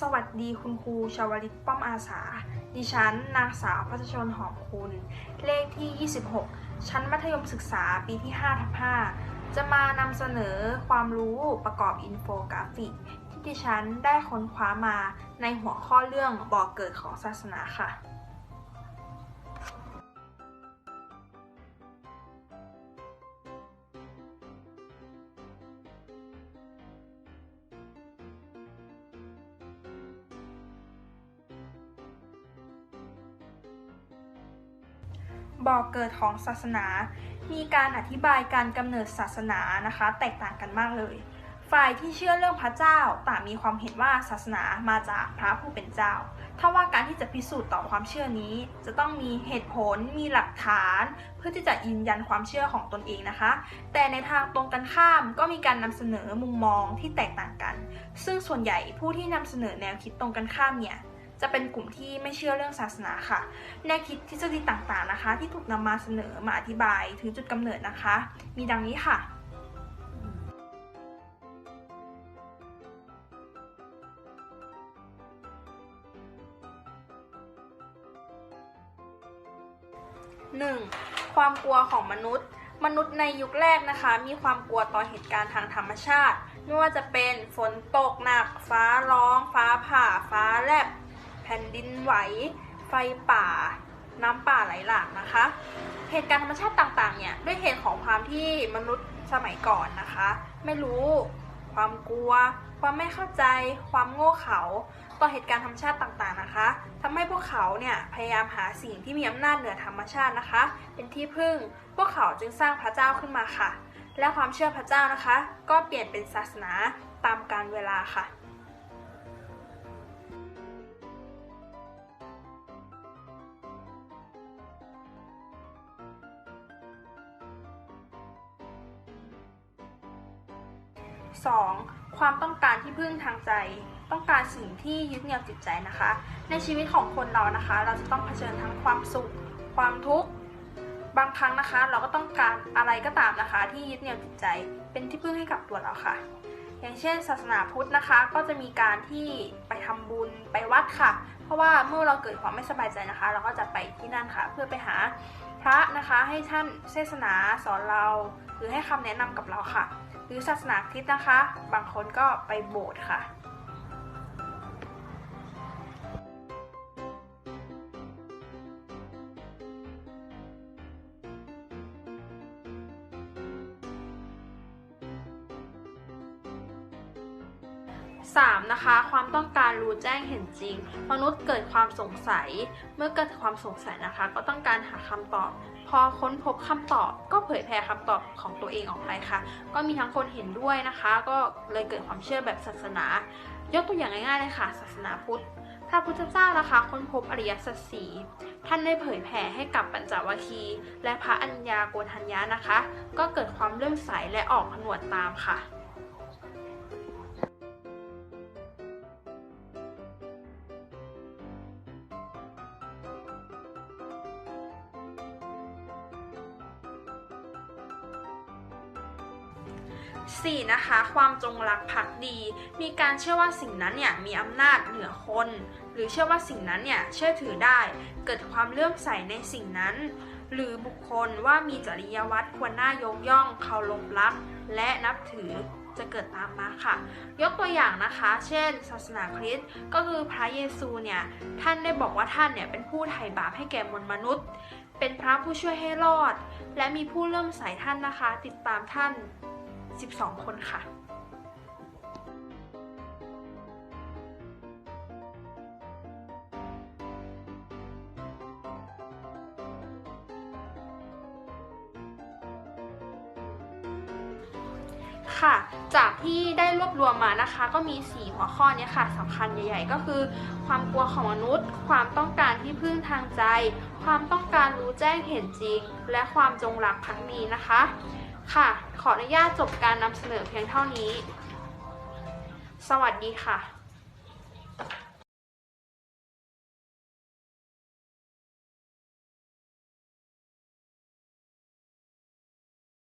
สวัสดีคุณครูชาวลิตป้อมอาสา ดิฉัน นางสาวพัชชนหอมคุณ เลขที่ 26 ชั้นมัธยมศึกษาปีที่5ทับ5จะมานำเสนอความรู้ประกอบอินโฟกราฟิก ที่ดิฉันได้ค้นคว้ามาในหัวข้อเรื่องบ่อกเกิดของศาสนาค่ะ บอกเกิดของศาสนา มีการอธิบายการกำเนิดศาสนานะคะ แตกต่างกันมากเลย ฝ่ายที่เชื่อเรื่องพระเจ้าต่างมีความเห็นว่าศาสนามาจากพระผู้เป็นเจ้าถ้าว่าการที่จะพิสูจน์ต่อความเชื่อนี้ จะต้องมีเหตุผล มีหลักฐาน เพื่อที่จะยืนยันความเชื่อของตนเองนะคะ แต่ในทางตรงกันข้ามก็มีการนำเสนอมุมมองที่แตกต่างกัน ซึ่งส่วนใหญ่ผู้ที่นำเสนอแนวคิดตรงกันข้ามเนี่ย จะเป็นกลุ่มที่ไม่เชื่อเรื่องศาสนาค่ะ แนวคิดทฤษฎีต่างๆนะคะ ที่ถูกนำมาเสนอมาอธิบายถึงจุดกำเนิดนะคะ มีดังนี้ค่ะ 1. ความกลัวของมนุษย์ มนุษย์ในยุคแรกนะคะ มีความกลัวต่อเหตุการณ์ทางธรรมชาติ ไม่ว่าจะเป็นฝนตกหนัก ฟ้าร้อง ฟ้าผ่า ฟ้าแลบ แผ่นดินไหว ไฟป่า น้ำป่าไหลหลากนะคะ เหตุการณ์ธรรมชาติต่างๆเนี่ยด้วยเหตุของความที่มนุษย์สมัยก่อนนะคะ ไม่รู้ความกลัว ความไม่เข้าใจ ความโง่เขลาต่อเหตุการณ์ธรรมชาติต่างๆนะคะทำให้พวกเขาเนี่ยพยายามหาสิ่งที่มีอำนาจเหนือธรรมชาตินะคะ เป็นที่พึ่ง พวกเขาจึงสร้างพระเจ้าขึ้นมาค่ะ และความเชื่อพระเจ้านะคะ ก็เปลี่ยนเป็นศาสนาตามกาลเวลาค่ะ 2. ความต้องการที่พึ่งทางใจ ต้องการสิ่งที่ยึดเหนี่ยวจิตใจนะคะ ในชีวิตของคนเรานะคะ เราจะต้องเผชิญทั้งความสุข ความทุกข์บางครั้งนะคะ เราก็ต้องการอะไรก็ตามนะคะ ที่ยึดเหนี่ยวจิตใจ เป็นที่พึ่งให้กับตัวเราค่ะ อย่างเช่น ศาสนาพุทธนะคะ ก็จะมีการที่ไปทำบุญไปวัดค่ะ เพราะว่าเมื่อเราเกิดความไม่สบายใจนะคะ เราก็จะไปที่นั่นค่ะ เพื่อไปหาพระนะคะให้ท่านเทศนาสอนเรา หรือให้คำแนะนำกับเราค่ะ หรือศาสนาคริสต์นะคะ บางคนก็ไปโบสถ์ค่ะ 3. นะคะ ความต้องการรู้แจ้งเห็นจริง มนุษย์เกิดความสงสัย เมื่อเกิดความสงสัยนะคะ ก็ต้องการหาคำตอบ พอค้นพบคำตอบ ก็เผยแพร่คำตอบของตัวเองออกไปค่ะ ก็มีทั้งคนเห็นด้วยนะคะ ก็เลยเกิดความเชื่อแบบศาสนา ยกตัวอย่างง่ายๆเลยค่ะ ศาสนาพุทธพระพุทธเจ้านะคะค้นพบอริยสัจสี่ท่านได้เผยแผ่ให้กับปัญจวัคคีย์และพระอัญญาโกณทัญญานะคะ ก็เกิดความเลื่อมใสและออกผนวดตามค่ะ 4. นะคะ ความจงรักภักดี มีการเชื่อว่าสิ่งนั้นเนี่ยมีอำนาจเหนือคน หรือเชื่อว่าสิ่งนั้นเนี่ยเชื่อถือได้ เกิดความเลื่อมใสในสิ่งนั้น หรือบุคคลว่ามีจริยวัตรควรน่ายกย่องเคารพรัก และนับถือจะเกิดตามมาค่ะ ยกตัวอย่างนะคะ เช่น ศาสนาคริสต์ก็คือพระเยซูเนี่ย ท่านได้บอกว่าท่านเนี่ยเป็นผู้ไถ่บาปให้แก่มวลมนุษย์ เป็นพระผู้ช่วยให้รอด และมีผู้เลื่อมใสท่านนะคะ ติดตามท่าน 12 คนค่ะค่ะ จากที่ได้รวบรวมมานะคะ ก็มี 4 หัวข้อเนี้ยค่ะสำคัญใหญ่ ๆ ก็คือ ความกลัวของมนุษย์ ความต้องการที่พึ่งทางใจ ความต้องการรู้แจ้งเห็นจริง และความจงรักภักดีนะคะ ค่ะ ขออนุญาตจบการนำเสนอเพียงเท่านี้ สวัสดีค่ะ